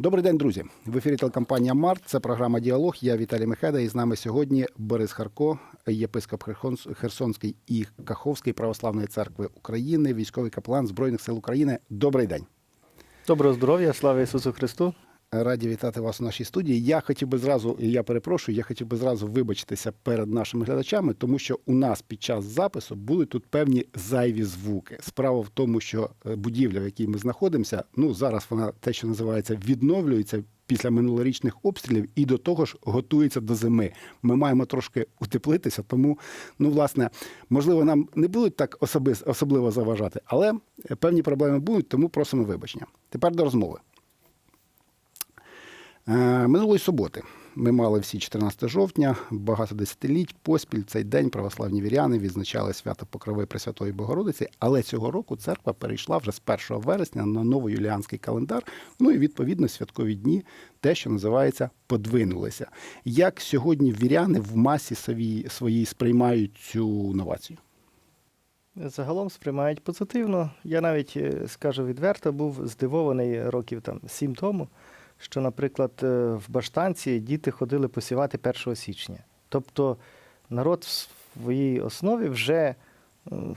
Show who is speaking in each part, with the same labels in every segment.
Speaker 1: Добрий день, друзі. В ефірі телекомпанія Март. Це програма Діалог. Я Віталій Мехеда. І з нами сьогодні Борис Харко, єпископ Херсонський і Каховський православної церкви України, військовий капелан Збройних сил України. Добрий день.
Speaker 2: Доброго здоров'я, слава Ісусу Христу.
Speaker 1: Раді вітати вас у нашій студії. Я хотів би зразу, і я перепрошую, я хотів би зразу вибачитися перед нашими глядачами, тому що у нас під час запису були тут певні зайві звуки. Справа в тому, що е, будівля, в якій ми знаходимося, ну зараз вона те, що називається, відновлюється. Після минулорічних обстрілів і до того ж готується до зими. Ми маємо трошки утеплитися, тому ну власне можливо нам не будуть так особис- особливо заважати, але е, певні проблеми будуть, тому просимо вибачення. Тепер до розмови. Е, Минулої суботи ми мали всі 14 жовтня, багато десятиліть поспіль цей день православні віряни відзначали свято Покрови Пресвятої Богородиці, але цього року церква перейшла вже з 1 вересня на новоюліанський календар. Ну і відповідно святкові дні, те, що називається, подвинулися. Як сьогодні віряни в масі своїй, своїй сприймають цю новацію?
Speaker 2: Загалом сприймають позитивно. Я навіть е, скажу відверто, був здивований років там сім тому, що, наприклад, е, в Баштанці діти ходили посівати 1 січня. Тобто народ в своїй основі вже е,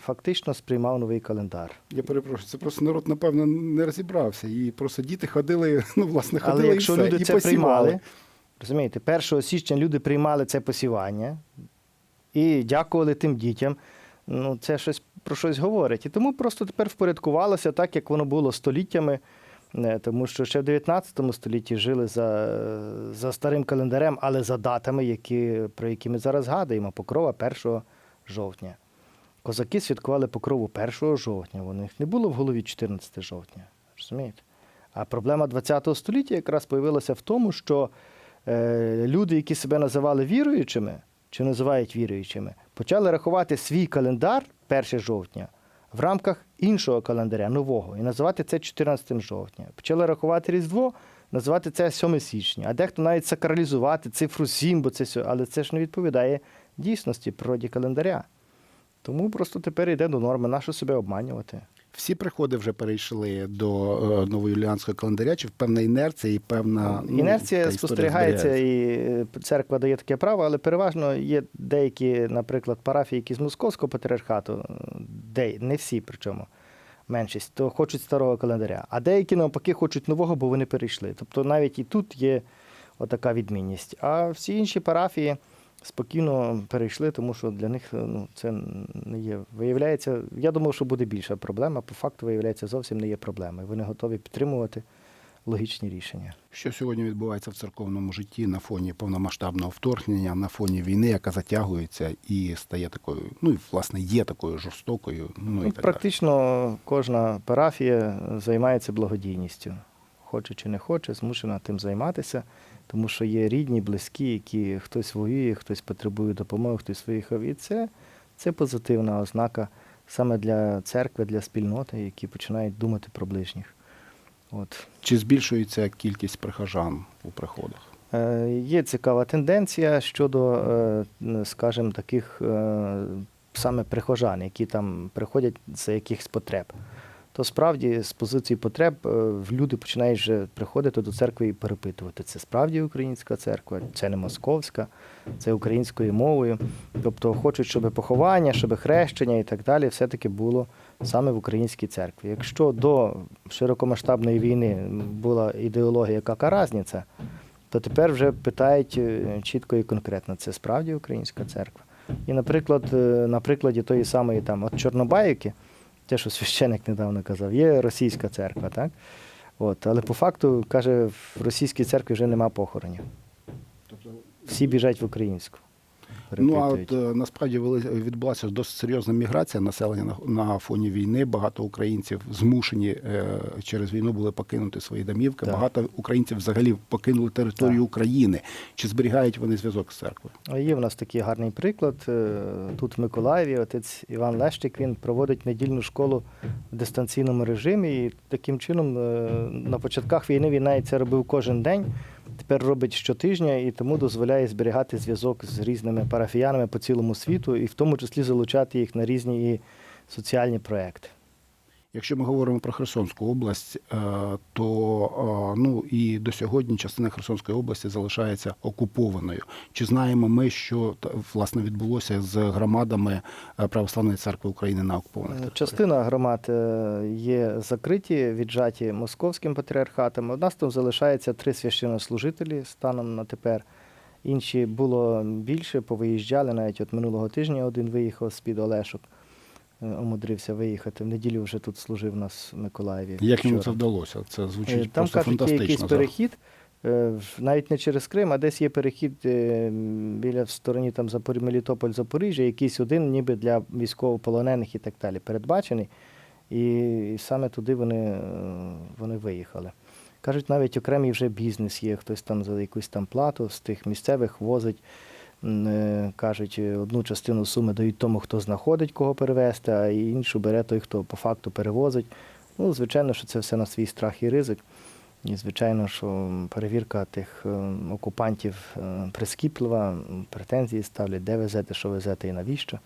Speaker 2: фактично сприймав новий календар.
Speaker 1: Я перепрошую, це просто народ, напевно, не розібрався. І просто діти ходили, ну, власне, ходили
Speaker 2: Але
Speaker 1: і
Speaker 2: якщо
Speaker 1: все,
Speaker 2: люди
Speaker 1: і
Speaker 2: це
Speaker 1: посівали.
Speaker 2: приймали, розумієте, 1 січня люди приймали це посівання і дякували тим дітям. Ну, це щось про щось говорить. І тому просто тепер впорядкувалося так, як воно було століттями. Е, Тому що ще в 19 столітті жили за, за старим календарем, але за датами, які, про які ми зараз згадуємо. Покрова 1 жовтня. Козаки святкували покрову 1 жовтня. У них не було в голові 14 жовтня. Розумієте? А проблема ХХ століття якраз появилася в тому, що е, люди, які себе називали віруючими, чи називають віруючими, почали рахувати свій календар 1 жовтня в рамках іншого календаря, нового, і називати це 14 жовтня. Почали рахувати Різдво, називати це 7 січня. А дехто навіть сакралізувати цифру 7, бо це але це ж не відповідає дійсності природі календаря. Тому просто тепер йде до норми, нащо себе обманювати.
Speaker 1: Всі приходи вже перейшли до е, новоюліанського календаря, чи певна інерція і певна ну,
Speaker 2: Інерція спостерігається, і е, церква дає таке право, але переважно є деякі, наприклад, парафії, які з московського патріархату, е, де не всі, причому меншість, то хочуть старого календаря. А деякі навпаки хочуть нового, бо вони перейшли. Тобто навіть і тут є отака відмінність. А всі інші парафії спокійно перейшли, тому що для них ну, це не є. Виявляється, я думав, що буде більша проблема. По факту, виявляється, зовсім не є проблеми. Вони готові підтримувати логічні рішення.
Speaker 1: Що сьогодні відбувається в церковному житті на фоні повномасштабного вторгнення, на фоні війни, яка затягується і стає такою, ну і власне є такою жорстокою. Ну, і
Speaker 2: Ну,
Speaker 1: так далі.
Speaker 2: практично кожна парафія займається благодійністю. Хоче чи не хоче, змушена тим займатися, тому що є рідні, близькі, які хтось воює, хтось потребує допомоги, хтось виїхав. І це, це позитивна ознака саме для церкви, для спільноти, які починають думати про ближніх. От.
Speaker 1: Чи збільшується кількість прихожан у приходах?
Speaker 2: Е, Є цікава тенденція щодо, е, скажімо, таких е, саме прихожан, які там приходять за якихось потреб. То справді з позиції потреб е, люди починають вже приходити до церкви і перепитувати, це справді українська церква, це не московська, це українською мовою. Тобто хочуть, щоб поховання, щоб хрещення і так далі все-таки було саме в українській церкві. Якщо до широкомасштабної війни була ідеологія яка каразниця, то тепер вже питають е, чітко і конкретно, це справді українська церква. І, наприклад, е, на прикладі тої самої там от Чорнобаївки, те, що священик недавно казав, є російська церква, так? От, але по факту, каже, в російській церкві вже нема похоронів. Всі біжать в українську.
Speaker 1: Ну а от е, насправді відбулася досить серйозна міграція населення на, фоні війни. Багато українців змушені е, через війну були покинути свої домівки.
Speaker 2: Так.
Speaker 1: Багато українців взагалі покинули територію
Speaker 2: Так.
Speaker 1: України. Чи зберігають вони зв'язок з церквою?
Speaker 2: А Є в нас такий гарний приклад. Е, Тут в Миколаєві отець Іван Лещик він проводить недільну школу в дистанційному режимі. І таким чином на початках війни він навіть це робив кожен день. Тепер робить щотижня і тому дозволяє зберігати зв'язок з різними парафіянами по цілому світу, і в тому числі залучати їх на різні і соціальні проекти.
Speaker 1: Якщо ми говоримо про Херсонську область, е, то е, ну і до сьогодні частина Херсонської області залишається окупованою. Чи знаємо ми, що власне відбулося з громадами е, Православної церкви України на окупованих територіях?
Speaker 2: Частина громад є закриті, віджаті московським патріархатом. У нас там залишається три священнослужителі станом на тепер. Інші було більше, повиїжджали. Навіть от минулого тижня один виїхав з-під Олешок, е, омудрився виїхати. В неділю вже тут служив нас в Миколаєві.
Speaker 1: Як йому це вдалося? Це
Speaker 2: Е,
Speaker 1: звучить
Speaker 2: Там
Speaker 1: просто
Speaker 2: кажуть,
Speaker 1: фантастично.
Speaker 2: якийсь
Speaker 1: зараз.
Speaker 2: перехід, е, навіть не через Крим, а десь є перехід е, біля в стороні там. Мелітополь, Запоріжжя, якийсь один ніби для військовополонених і так далі передбачений. І, саме туди вони, е, вони виїхали. Кажуть, навіть окремий вже бізнес є, хтось там за якусь там плату з тих місцевих возить. Е, Кажуть, е, одну частину суми дають тому, хто знаходить кого перевезти, а іншу бере той, хто по факту перевозить. Ну, звичайно, що це все на свій страх і ризик. І, звичайно, що перевірка тих е, окупантів прискіплива, претензії ставлять, де везете, що везете і навіщо.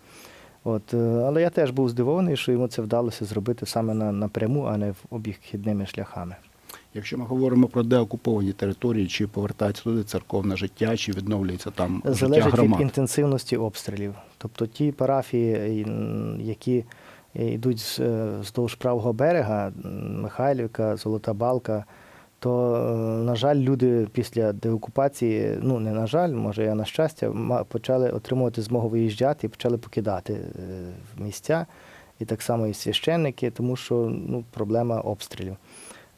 Speaker 2: От, але я теж був здивований, що йому це вдалося зробити саме на, напряму, а не в обхідними шляхами.
Speaker 1: Якщо ми говоримо про деокуповані території, чи повертається туди церковне життя, чи відновлюється там життя
Speaker 2: Залежить від інтенсивності обстрілів. Тобто ті парафії, які йдуть е, вздовж правого берега, Михайлівка, Золота Балка, то, е, на жаль, люди після деокупації, ну не на жаль, може я на щастя, почали отримувати змогу виїжджати і почали покидати е, місця. І так само і священники, тому що ну, проблема обстрілів.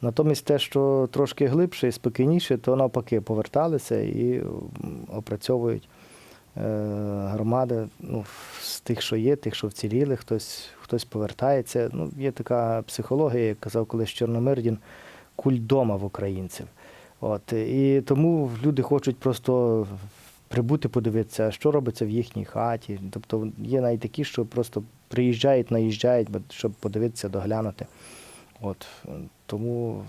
Speaker 2: Натомість те, що трошки глибше і спокійніше, то навпаки поверталися і опрацьовують е, громади ну, з тих, що є, тих, що вціліли, хтось, хтось повертається. Ну, є така психологія, як казав колись Чорномирдін, культ дома в українців. От, і тому люди хочуть просто прибути, подивитися, що робиться в їхній хаті. Тобто є навіть такі, що просто приїжджають, наїжджають, щоб подивитися, доглянути. От, е, тому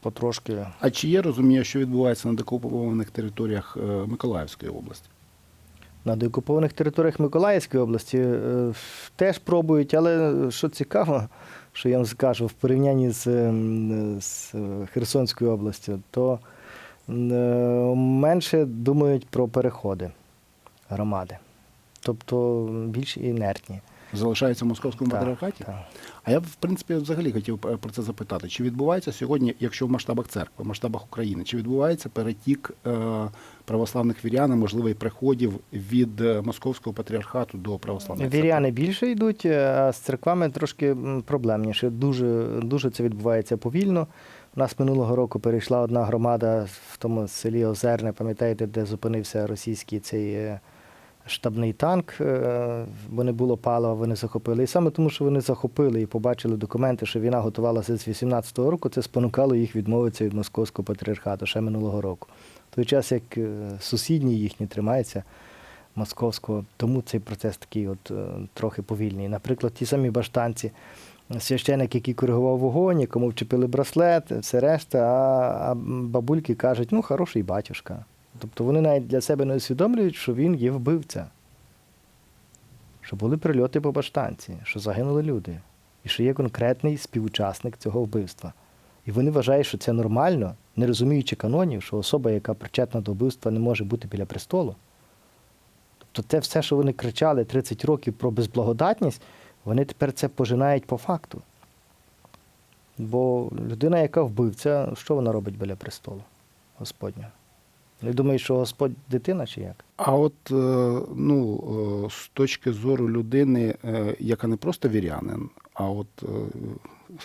Speaker 2: потрошки.
Speaker 1: А чи є розуміння, що відбувається на деокупованих територіях е, Миколаївської області?
Speaker 2: На деокупованих територіях Миколаївської області е, теж пробують, але що цікаво, що я вам скажу, в порівнянні з, ем, з е, Херсонською областю, то е, менше думають про переходи громади. Тобто більш інертні.
Speaker 1: Залишається в московському
Speaker 2: Так,
Speaker 1: патріархаті?
Speaker 2: так.
Speaker 1: А я в принципі взагалі хотів е, про це запитати. Чи відбувається сьогодні, якщо в масштабах церкви, в масштабах України, чи відбувається перетік е, православних вірян, можливо, і приходів від е, московського патріархату до православної церкви?
Speaker 2: Віряни більше йдуть, а з церквами трошки проблемніше. Дуже, дуже це відбувається повільно. У нас минулого року перейшла одна громада в тому селі Озерне, пам'ятаєте, де зупинився російський цей штабний танк, е, бо не було палива, вони захопили. І саме тому, що вони захопили і побачили документи, що війна готувалася з 18-го року, це спонукало їх відмовитися від московського патріархату ще минулого року. В той час, як е, сусідні їхні тримаються московського, тому цей процес такий от е, трохи повільний. Наприклад, ті самі баштанці, священик, який коригував вогонь, якому вчепили браслет, все решта, а, а бабульки кажуть, ну, хороший батюшка. Тобто вони навіть для себе не усвідомлюють, що він є вбивця. Що були прильоти по баштанці, що загинули люди, і що є конкретний співучасник цього вбивства. І вони вважають, що це нормально, не розуміючи канонів, що особа, яка причетна до вбивства, не може бути біля престолу. Тобто те все, що вони кричали 30 років про безблагодатність, вони тепер це пожинають по факту. Бо людина, яка вбивця, що вона робить біля престолу Господнього? Не думаю, що Господь дитина чи як?
Speaker 1: А от е, ну, е, з точки зору людини, е, яка не просто вірянин, а от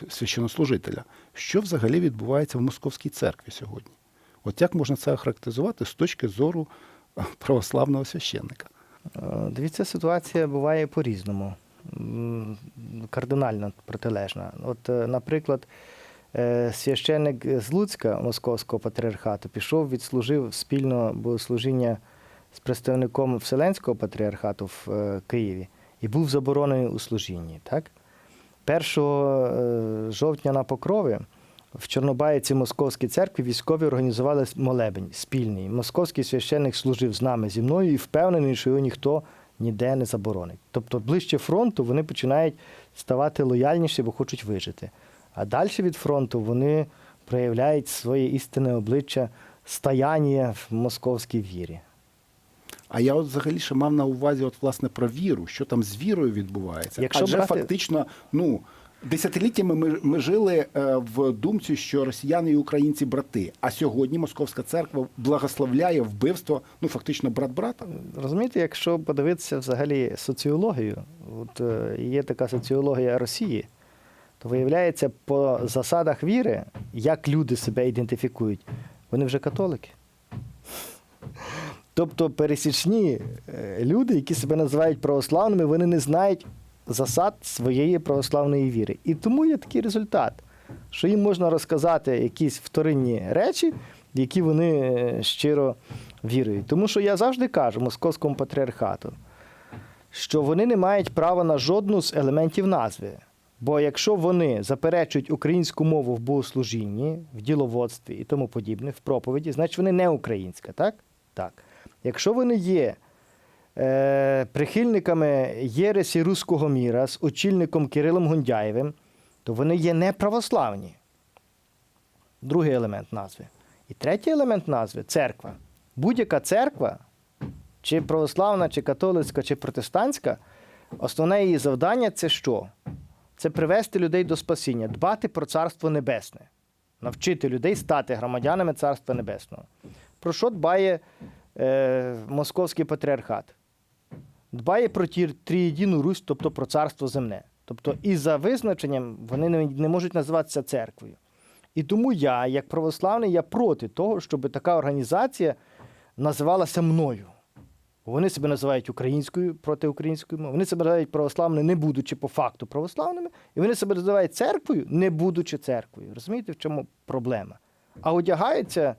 Speaker 1: священнослужителя, що взагалі відбувається в московській церкві сьогодні? От як можна це охарактеризувати з точки зору православного священника?
Speaker 2: Дивіться, ситуація буває по-різному, кардинально протилежна. От, наприклад, священник з Луцька Московського патріархату пішов, відслужив спільно богослужіння з представником Вселенського патріархату в е, Києві і був заборонений у служінні. Так? 1 е, жовтня на Покрові в Чорнобаїці Московській церкві військові організували молебень спільний. Московський священник служив з нами зі мною і впевнений, що його ніхто ніде не заборонить. Тобто ближче фронту вони починають ставати лояльніші, бо хочуть вижити. А далі від фронту вони проявляють своє істинне обличчя стояння в московській вірі.
Speaker 1: А я от взагалі ще мав на увазі, от власне про віру, що там з вірою відбувається.
Speaker 2: Якщо
Speaker 1: Адже
Speaker 2: брати-
Speaker 1: фактично, ну. Десятиліттями ми, ми жили е, в думці, що росіяни і українці брати. А сьогодні Московська церква благословляє вбивство, ну фактично брат брата.
Speaker 2: Розумієте, якщо подивитися взагалі соціологію, от е, є така соціологія Росії, то виявляється, по засадах віри, як люди себе ідентифікують, вони вже католики. Тобто пересічні е, люди, які себе називають православними, вони не знають засад своєї православної віри. І тому є такий результат, що їм можна розказати якісь вторинні речі, в які вони е, щиро вірують. Тому що я завжди кажу московському патріархату, що вони не мають права на жодну з елементів назви. Бо якщо вони заперечують українську мову в богослужінні, в діловодстві і тому подібне, в проповіді, значить вони не українська, так? Так. Якщо вони є е, прихильниками Єресі Руського міра з очільником Кирилом Гундяєвим, то вони є неправославні. Другий елемент назви. І третій елемент назви церква. Будь-яка церква, чи православна, чи католицька, чи протестантська, основне її завдання це що? Це привести людей до спасіння, дбати про Царство Небесне, навчити людей стати громадянами Царства Небесного. Про що дбає е, Московський патріархат? Дбає про трієдину Русь, тобто про царство земне. Тобто, і за визначенням вони не, не можуть називатися церквою. І тому я, як православний, я проти того, щоб така організація називалася мною. Вони себе називають українською проти української мови. Вони себе називають православними, не будучи по факту православними, і вони себе називають церквою, не будучи церквою. Розумієте, в чому проблема? А одягаються,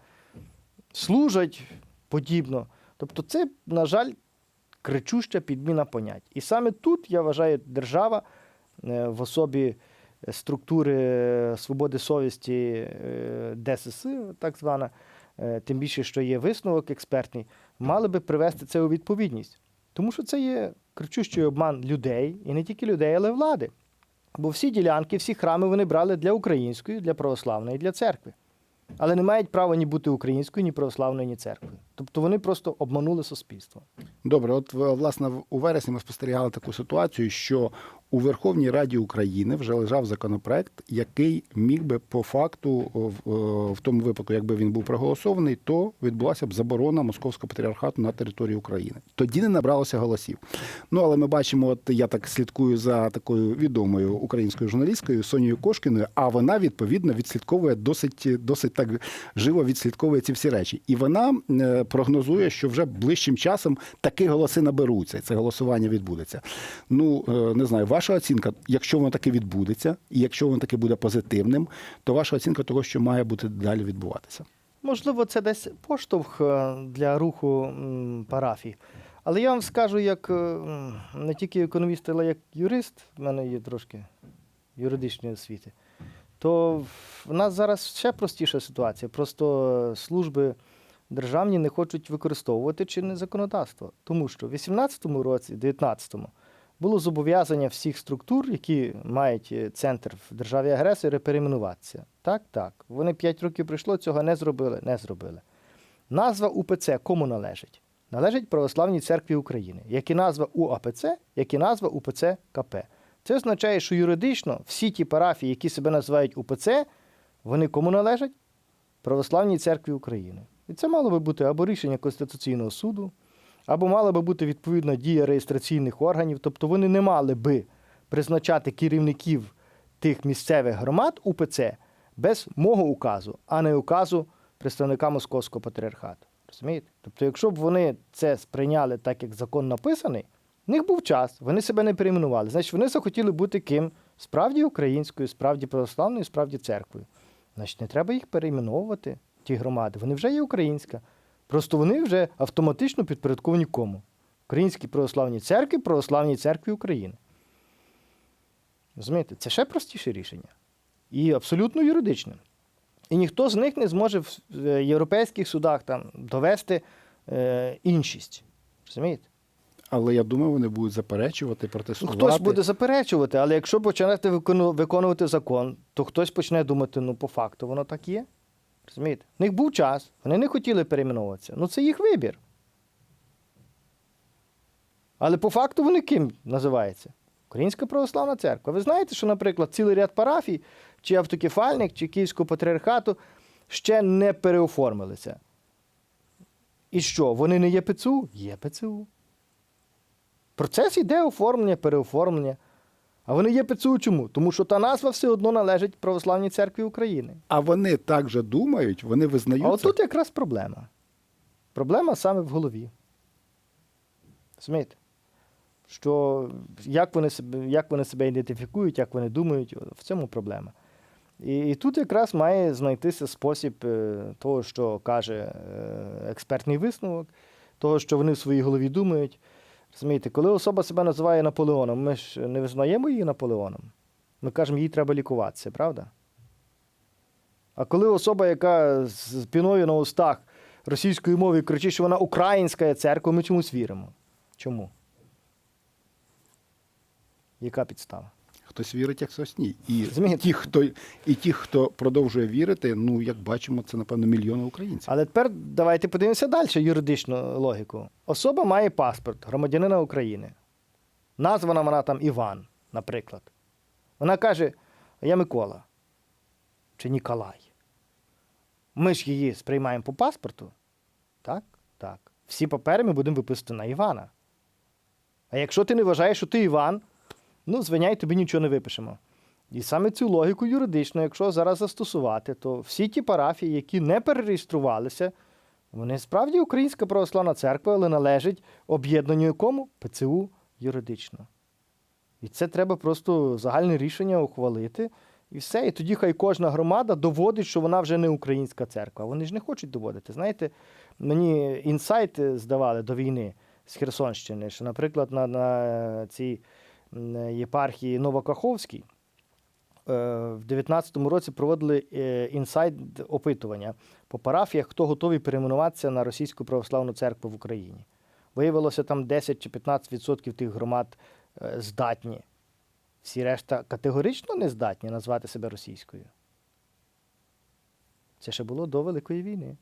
Speaker 2: служать подібно. Тобто, це, на жаль, кричуща підміна понять. І саме тут, я вважаю, держава е, в особі структури свободи совісті е, ДСС, так звана, е, тим більше, що є висновок експертний, мали би привести це у відповідність. Тому що це є кричущий обман людей, і не тільки людей, але й влади. Бо всі ділянки, всі храми вони брали для української, для православної, для церкви. Але не мають права ні бути українською, ні православною, ні церквою. Тобто вони просто обманули суспільство.
Speaker 1: Добре, от власне у вересні ми спостерігали таку ситуацію, що у Верховній Раді України вже лежав законопроект, який міг би по факту, в, тому випадку, якби він був проголосований, то відбулася б заборона московського патріархату на території України. Тоді не набралося голосів. Ну але ми бачимо, от я так слідкую за такою відомою українською журналісткою Сонією Кошкіною, а вона відповідно відслідковує досить досить так живо відслідковує ці всі речі. І вона е, прогнозує, що вже ближчим часом такі голоси наберуться, і це голосування відбудеться. Ну е, не знаю, ваша оцінка, якщо воно таки відбудеться, і якщо воно таки буде позитивним, то ваша оцінка того, що має бути далі відбуватися.
Speaker 2: Можливо, це десь поштовх е, для руху парафій. Але я вам скажу, як е, не тільки економіст, але як юрист, в мене є трошки юридичної освіти, то в нас зараз ще простіша ситуація. Просто служби державні не хочуть використовувати чинне законодавство. Тому що в 18-му році, 19-му, було зобов'язання всіх структур, які мають е, центр в державі агресори, перейменуватися. Так, так. Вони 5 років прийшло, цього не зробили, не зробили. Назва УПЦ кому належить? Належить Православній церкві України, як і назва УАПЦ, як і назва УПЦ КП. Це означає, що юридично всі ті парафії, які себе називають УПЦ, вони кому належать? Православній церкві України. І це мало би бути або рішення Конституційного суду, або мала би бути відповідна дія реєстраційних органів, тобто вони не мали би призначати керівників тих місцевих громад УПЦ без мого указу, а не указу представника Московського патріархату. Розумієте? Тобто, якщо б вони це сприйняли так, як закон написаний, в них був час, вони себе не перейменували. Значить, вони захотіли бути ким? Справді українською, справді православною, справді церквою. Значить, не треба їх перейменовувати, ті громади. Вони вже є українська. Просто вони вже автоматично підпорядковані кому? Українській православній церкві, православній церкві України. Розумієте, це ще простіше рішення. І абсолютно юридичне. І ніхто з них не зможе в е, європейських судах там довести е, іншість. Розумієте?
Speaker 1: Але я думаю, вони будуть заперечувати,
Speaker 2: Ну, хтось буде заперечувати, але якщо почнете виконувати закон, то хтось почне думати, ну, по факту воно так є. Розумієте? У них був час, вони не хотіли перейменовуватися. Ну, це їх вибір. Але по факту вони ким називаються? Українська православна церква. Ви знаєте, що, наприклад, цілий ряд парафій, чи автокефальних, чи Київського патріархату ще не переоформилися. І що? Вони не є ПЦУ? Є ПЦУ. Процес йде оформлення, переоформлення. А вони є ПЦУ чому? Тому що та назва все одно належить Православній церкві України.
Speaker 1: А вони так же думають, вони визнають.
Speaker 2: А отут якраз проблема. Проблема саме в голові. Розумієте? Що як вони себе, як вони себе ідентифікують, як вони думають, в цьому проблема. І, і тут якраз має знайтися спосіб е, того, що каже е, експертний висновок, того, що вони в своїй голові думають. Розумієте, коли особа себе називає Наполеоном, ми ж не визнаємо її Наполеоном. Ми кажемо, їй треба лікуватися, правда? А коли особа, яка з піною на устах російської мови кричить, що вона українська церква, ми чомусь віримо. Чому? Яка підстава?
Speaker 1: Хтось вірить, як хтось ні. І ті, хто, і ті, хто продовжує вірити, ну, як бачимо, це, напевно, мільйони українців.
Speaker 2: Але тепер давайте подивимося далі юридичну логіку. Особа має паспорт громадянина України. Названа вона там Іван, наприклад. Вона каже: Я Микола чи Ніколай. Ми ж її сприймаємо по паспорту. Так? Так. Всі папери ми будемо виписувати на Івана. А якщо ти не вважаєш, що ти Іван, ну, звиняй, тобі нічого не випишемо. І саме цю логіку юридичну, якщо зараз застосувати, то всі ті парафії, які не перереєструвалися, вони справді Українська православна церква, але належать об'єднанню якому? ПЦУ юридично. І це треба просто загальне рішення ухвалити. І все. І тоді хай кожна громада доводить, що вона вже не українська церква. Вони ж не хочуть доводити. Знаєте, мені інсайт здавали до війни з Херсонщини, що, наприклад, на, на цій м, єпархії Новокаховській е, в 19-му році проводили е, інсайт опитування по парафіях, хто готовий перейменуватися на Російську православну церкву в Україні. Виявилося, там 10 чи 15% тих громад е, здатні. Всі решта категорично не здатні назвати себе російською. Це ще було до Великої війни.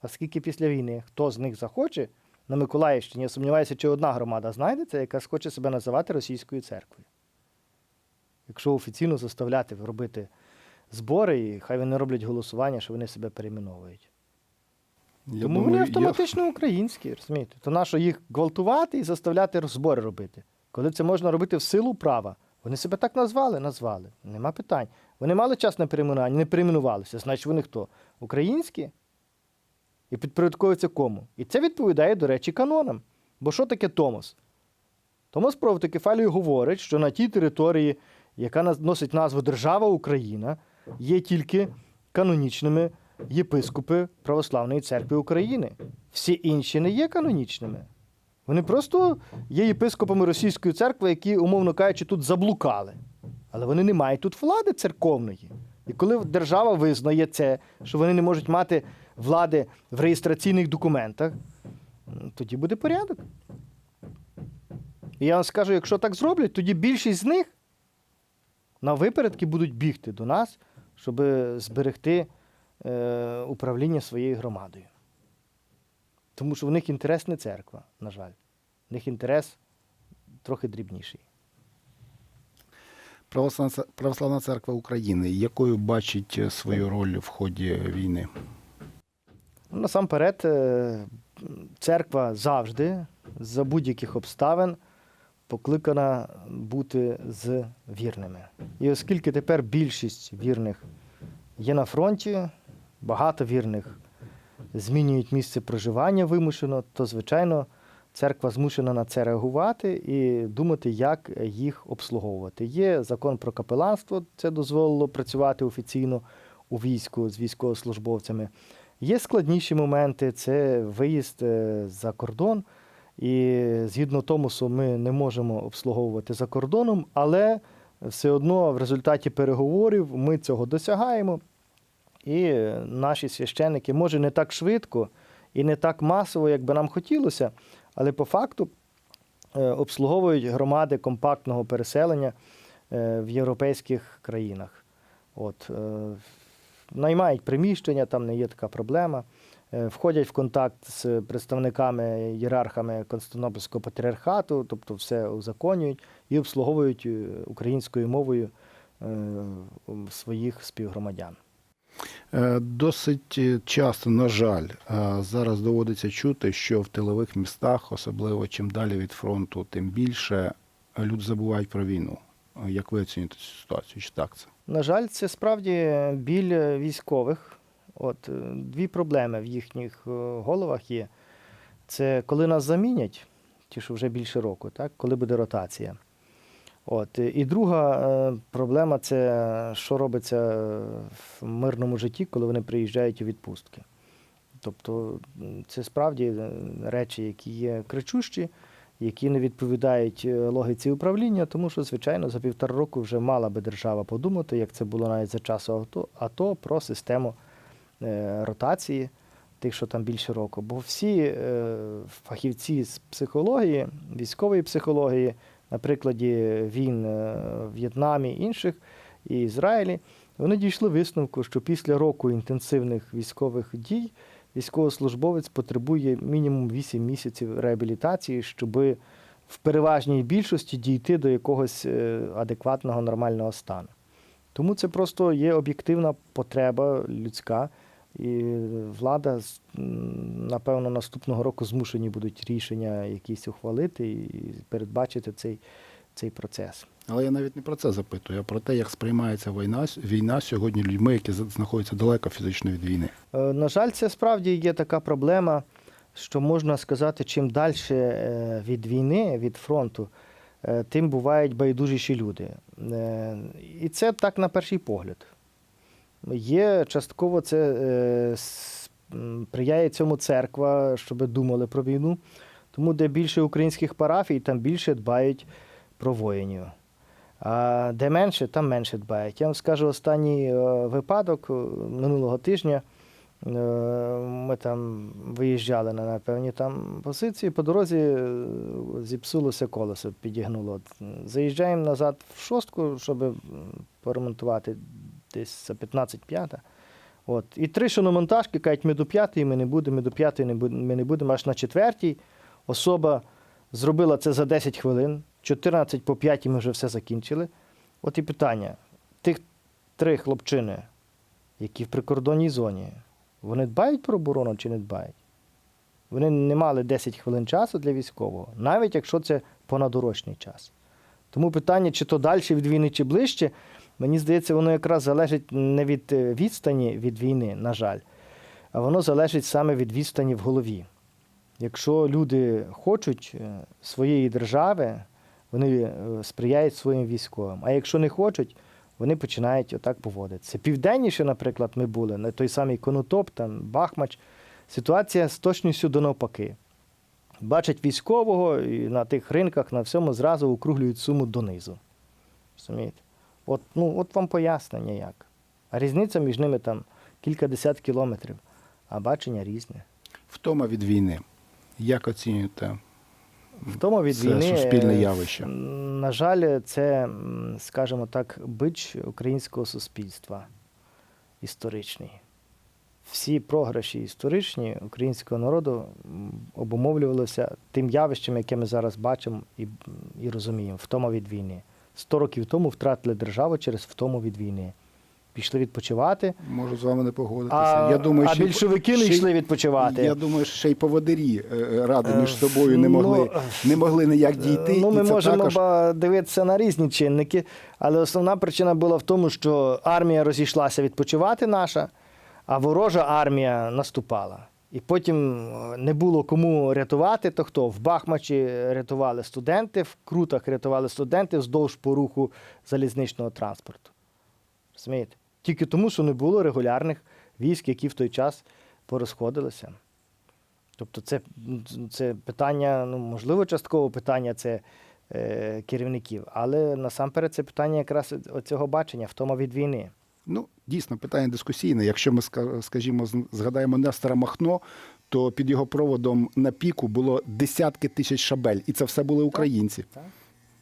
Speaker 2: А скільки після війни хто з них захоче на Миколаївщині, я сумніваюся, чи одна громада знайдеться, яка схоче себе називати російською церквою. Якщо офіційно заставляти робити збори, і хай вони роблять голосування, що вони себе перейменовують.
Speaker 1: Я
Speaker 2: Тому
Speaker 1: думаю,
Speaker 2: вони
Speaker 1: я-
Speaker 2: автоматично українські, розумієте? То нащо їх гвалтувати і заставляти збори робити? Коли це можна робити в силу права. Вони себе так назвали, назвали. Нема питань. Вони мали час на перейменування, не перейменувалися. Значить, вони хто? Українські? І підпорядковуються кому? І це відповідає, до речі, канонам. Бо що таке Томос? Томос про автокефалію говорить, що на тій території, яка носить назву Держава Україна, є тільки канонічними єпископи Православної церкви України. Всі інші не є канонічними. Вони просто є єпископами Російської церкви, які, умовно кажучи, тут заблукали. Але вони не мають тут влади церковної. І коли держава визнає це, що вони не можуть мати влади в реєстраційних документах, тоді буде порядок. І я вам скажу, якщо так зроблять, тоді більшість з них на випередки будуть бігти до нас, щоб зберегти е, управління своєю громадою. Тому що в них інтерес не церква, на жаль. В них інтерес трохи дрібніший.
Speaker 1: Православна, церква України, якою бачить е, свою роль в ході війни?
Speaker 2: Ну, Насамперед, е, церква завжди, за будь-яких обставин, покликана бути з вірними. І оскільки тепер більшість вірних є на фронті, багато вірних змінюють місце проживання вимушено, то, звичайно, церква змушена на це реагувати і думати, як їх обслуговувати. Є закон про капеланство, це дозволило працювати офіційно у війську з військовослужбовцями. Є складніші моменти це виїзд е, за кордон. І згідно Томосу, ми не можемо обслуговувати за кордоном, але все одно в результаті переговорів ми цього досягаємо. І наші священники, може, не так швидко і не так масово, як би нам хотілося, але по факту е, обслуговують громади компактного переселення е, в європейських країнах. От, наймають приміщення, там не є така проблема. Е, Входять в контакт з представниками ієрархами Константинопольського патріархату, тобто все узаконюють і обслуговують е, українською мовою е, своїх співгромадян.
Speaker 1: Досить часто, на жаль, зараз доводиться чути, що в тилових містах, особливо чим далі від фронту, тим більше люди забувають про війну. Як ви оцінюєте цю ситуацію? Чи так це?
Speaker 2: На жаль, це справді біль військових. От е, дві проблеми в їхніх е, головах є. Це коли нас замінять, ті, що вже більше року, так? коли буде ротація. От. е, І друга проблема це що робиться в мирному житті, коли вони приїжджають у відпустки. Тобто це справді речі, які є кричущі, які не відповідають е, логіці управління, тому що, звичайно, за півтора року вже мала би держава подумати, як це було навіть за часу АТО, АТО про систему е, ротації тих, що там більше року. Бо всі е, фахівці з психології, військової психології, на прикладі війн в В'єтнамі інших і Ізраїлі, вони дійшли висновку, що після року інтенсивних військових дій військовослужбовець потребує мінімум 8 місяців реабілітації, щоб в переважній більшості дійти до якогось е, адекватного нормального стану. Тому це просто є об'єктивна потреба людська, і влада, напевно, наступного року змушені будуть рішення якісь ухвалити і передбачити цей, цей процес.
Speaker 1: Але я навіть не про це запитую, а про те, як сприймається війна, війна сьогодні людьми, які знаходяться далеко фізично від війни.
Speaker 2: Е, На жаль, це справді є така проблема, що можна сказати, чим далі від війни, від фронту, е, тим бувають байдужіші люди. Е, І це так на перший погляд. Є частково це е, сприяє цьому церква, щоб думали про війну. Тому де більше українських парафій, там більше дбають про воїнів. А де менше, там менше дбають. Я вам скажу останній е, випадок е, минулого тижня. Е, Ми там виїжджали на певні там позиції. По дорозі зіпсулося колесо, підігнуло. Заїжджаємо назад в шостку, щоб поремонтувати десь за 15 п'ята. От. І три шиномонтажки кажуть, ми до п'ятої ми не будемо, ми до п'ятої не ми не будемо. Аж на четвертій особа зробила це за 10 хвилин, 14 по 5 ми вже все закінчили. От і питання: тих три хлопчини, які в прикордонній зоні, вони дбають про оборону чи не дбають? Вони не мали 10 хвилин часу для військового, навіть якщо це понадурочний час. Тому питання, чи то далі від війни, чи ближче, мені здається, воно якраз залежить не від е, відстані від війни, на жаль, а воно залежить саме від відстані в голові. Якщо люди хочуть е, своєї держави, вони е, сприяють своїм військовим. А якщо не хочуть, вони починають отак поводитися. Південніше, наприклад, ми були на той самий Конотоп, там Бахмач. Ситуація з точністю до навпаки. Бачать військового і на тих ринках на всьому зразу округлюють суму донизу. Розумієте? От, ну, от вам пояснення як. А різниця між ними там кілька десят кілометрів, а бачення різне.
Speaker 1: Втома від війни. Як оцінюєте?
Speaker 2: В тому від
Speaker 1: Це
Speaker 2: війни,
Speaker 1: суспільне
Speaker 2: е,
Speaker 1: явище.
Speaker 2: На жаль, це, скажімо так, бич українського суспільства історичний. Всі програші історичні українського народу обумовлювалися тим явищем, яке ми зараз бачимо і, і розуміємо, втома від війни. Сто років тому втратили державу через втому від війни. Пішли відпочивати,
Speaker 1: Можу з вами не погодитися.
Speaker 2: а,
Speaker 1: я думаю,
Speaker 2: а
Speaker 1: ще
Speaker 2: більшовики не йшли відпочивати.
Speaker 1: Я думаю, що ще й поводирі е, ради між
Speaker 2: Е,
Speaker 1: собою не могли,
Speaker 2: ну,
Speaker 1: не могли ніяк дійти.
Speaker 2: Ну, ми
Speaker 1: це
Speaker 2: можемо
Speaker 1: також...
Speaker 2: дивитися на різні чинники, але основна причина була в тому, що армія розійшлася відпочивати наша, а ворожа армія наступала. І потім не було кому рятувати, то хто? В Бахмачі рятували студенти, в Крутах рятували студенти вздовж поруху залізничного транспорту. Розумієте? Тільки тому, що не було регулярних військ, які в той час порозходилися. Тобто це, це питання, ну, можливо, частково питання це е, керівників, але насамперед це питання якраз цього бачення, втома від війни.
Speaker 1: Ну, дійсно, питання дискусійне. Якщо ми, скажімо, згадаємо Нестора Махно, то під його проводом на піку було десятки тисяч шабель, і це все були українці.
Speaker 2: так.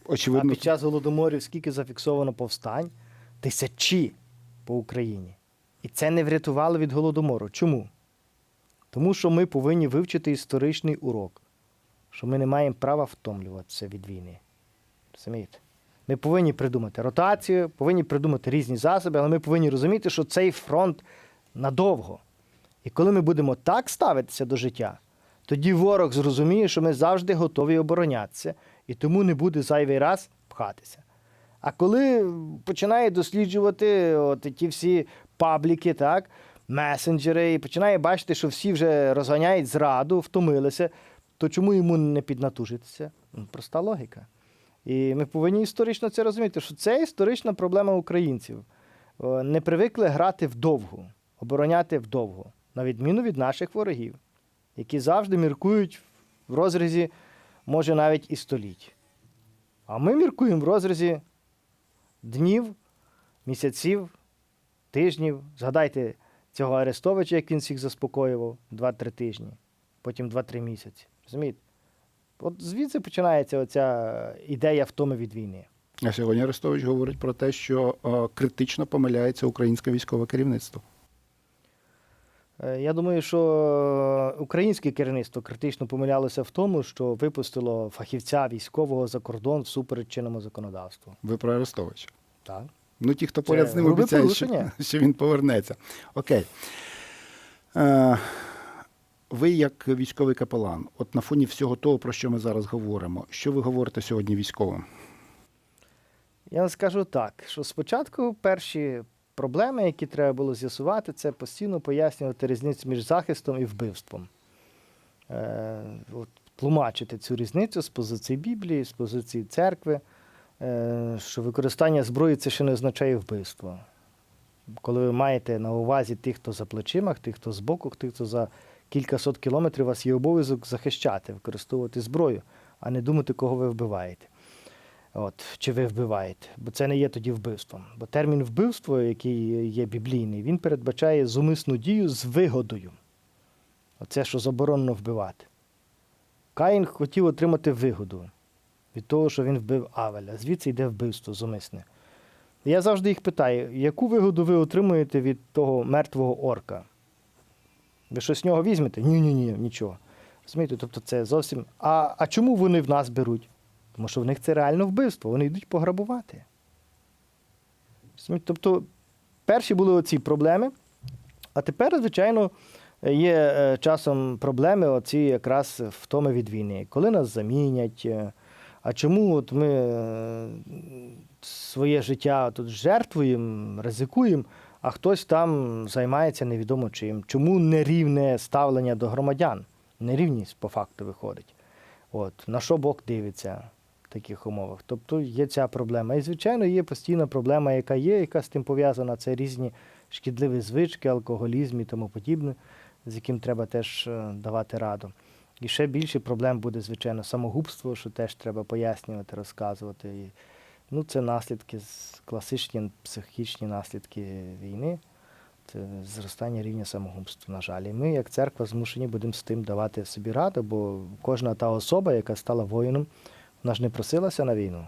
Speaker 1: Очевидно,
Speaker 2: А під час голодоморів скільки зафіксовано повстань? Тисячі по Україні. І це не врятувало від голодомору. Чому? Тому що ми повинні вивчити історичний урок, що ми не маємо права втомлюватися від війни. Розумієте? Ми повинні придумати ротацію, повинні придумати різні засоби, але ми повинні розуміти, що цей фронт надовго. І коли ми будемо так ставитися до життя, тоді ворог зрозуміє, що ми завжди готові оборонятися, і тому не буде зайвий раз пхатися. А коли починає досліджувати от ті всі пабліки, так, месенджери, і починає бачити, що всі вже розганяють зраду, втомилися, то чому йому не піднатужитися? Ну, Проста логіка. І ми повинні історично це розуміти, що це історична проблема українців. Не привикли грати вдовгу, обороняти вдовго, на відміну від наших ворогів, які завжди міркують в розрізі, може, навіть і століть. А ми міркуємо в розрізі днів, місяців, тижнів. Згадайте цього Арестовича, як він всіх заспокоював 2-3 тижні, потім 2-3 місяці. Розумієте? От звідси починається оця ідея втоми від війни.
Speaker 1: а сьогодні Арестович говорить про те, що е, критично помиляється українське військове керівництво.
Speaker 2: Е, Я думаю, що українське керівництво критично помилялося в тому, що випустило фахівця військового за кордон всупереч чинному законодавству.
Speaker 1: Ви про Арестовича.
Speaker 2: Так.
Speaker 1: Ну, ті, хто поряд
Speaker 2: Це
Speaker 1: з ним обіцяють, що, що він повернеться. Окей. Е, ви, як військовий капелан, от на фоні всього того, про що ми зараз говоримо, що ви говорите сьогодні військовим?
Speaker 2: Я вам скажу так, що спочатку перші проблеми, які треба було з'ясувати, це постійно пояснювати різницю між захистом і вбивством. Е, от, тлумачити цю різницю з позиції Біблії, з позиції церкви, е, що використання зброї це ще не означає вбивство. Коли ви маєте на увазі тих, хто за плечима, тих, хто збоку, тих, хто за кількасот кілометрів, у вас є обов'язок захищати, використовувати зброю, а не думати, кого ви вбиваєте. От, чи ви вбиваєте, бо це не є тоді вбивством. Бо термін вбивство, який є біблійний, він передбачає зумисну дію з вигодою. Оце, що заборонено вбивати. Каїн хотів отримати вигоду від того, що він вбив Авеля. Звідси йде вбивство зумисне. Я завжди їх питаю, яку вигоду ви отримуєте від того мертвого орка? Ви щось з нього візьмете? Ні, ні, ні, нічого. Розумієте? Тобто це зовсім. А, а чому вони в нас беруть? Тому що в них це реально вбивство, вони йдуть пограбувати. Тобто, перші були оці проблеми, а тепер, звичайно, є е, часом проблеми оці якраз втоми від війни. Коли нас замінять, е, а чому от ми е, своє життя тут жертвуємо, ризикуємо, а хтось там займається невідомо чим. Чому нерівне ставлення до громадян? Нерівність по факту виходить. От, на що Бог дивиться таких умовах? Тобто є ця проблема. І, звичайно, є постійна проблема, яка є, яка з тим пов'язана. Це різні шкідливі звички, алкоголізм і тому подібне, з яким треба теж е, давати раду. І ще більше проблем буде, звичайно, самогубство, що теж треба пояснювати, розказувати. І, ну, це наслідки, класичні психічні наслідки війни. Це зростання рівня самогубства, на жаль. І ми, як церква, змушені будемо з тим давати собі раду, бо кожна та особа, яка стала воїном, вона ж не просилася на війну.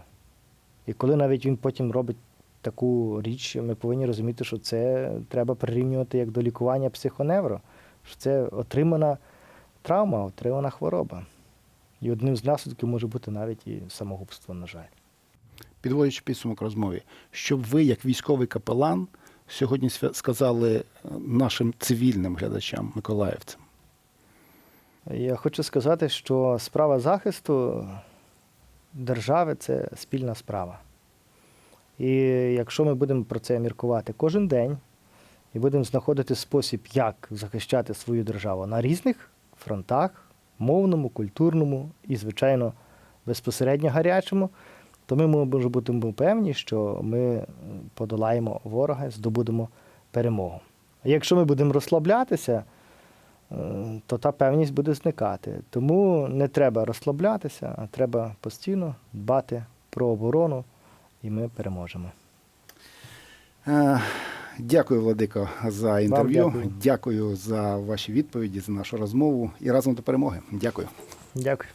Speaker 2: І коли навіть він потім робить таку річ, ми повинні розуміти, що це треба прирівнювати як до лікування психоневро, що це отримана травма, отримана хвороба. І одним з наслідків може бути навіть і самогубство, на жаль.
Speaker 1: Підводячи підсумок розмові, щоб ви, як військовий капелан, сьогодні сказали е, нашим цивільним глядачам, миколаївцям.
Speaker 2: Я хочу сказати, що справа захисту держави це спільна справа. І якщо ми будемо про це міркувати кожен день і будемо знаходити спосіб, як захищати свою державу на різних фронтах, мовному, культурному і, звичайно, безпосередньо гарячому, то ми можемо бути певні, що ми подолаємо ворога, здобудемо перемогу. А якщо ми будемо розслаблятися, то та певність буде зникати. Тому не треба розслаблятися, а треба постійно дбати про оборону, і ми переможемо.
Speaker 1: Е, Дякую, Владико, за інтерв'ю.
Speaker 2: дякую.
Speaker 1: дякую за ваші відповіді, за нашу розмову і разом до перемоги. Дякую.
Speaker 2: Дякую.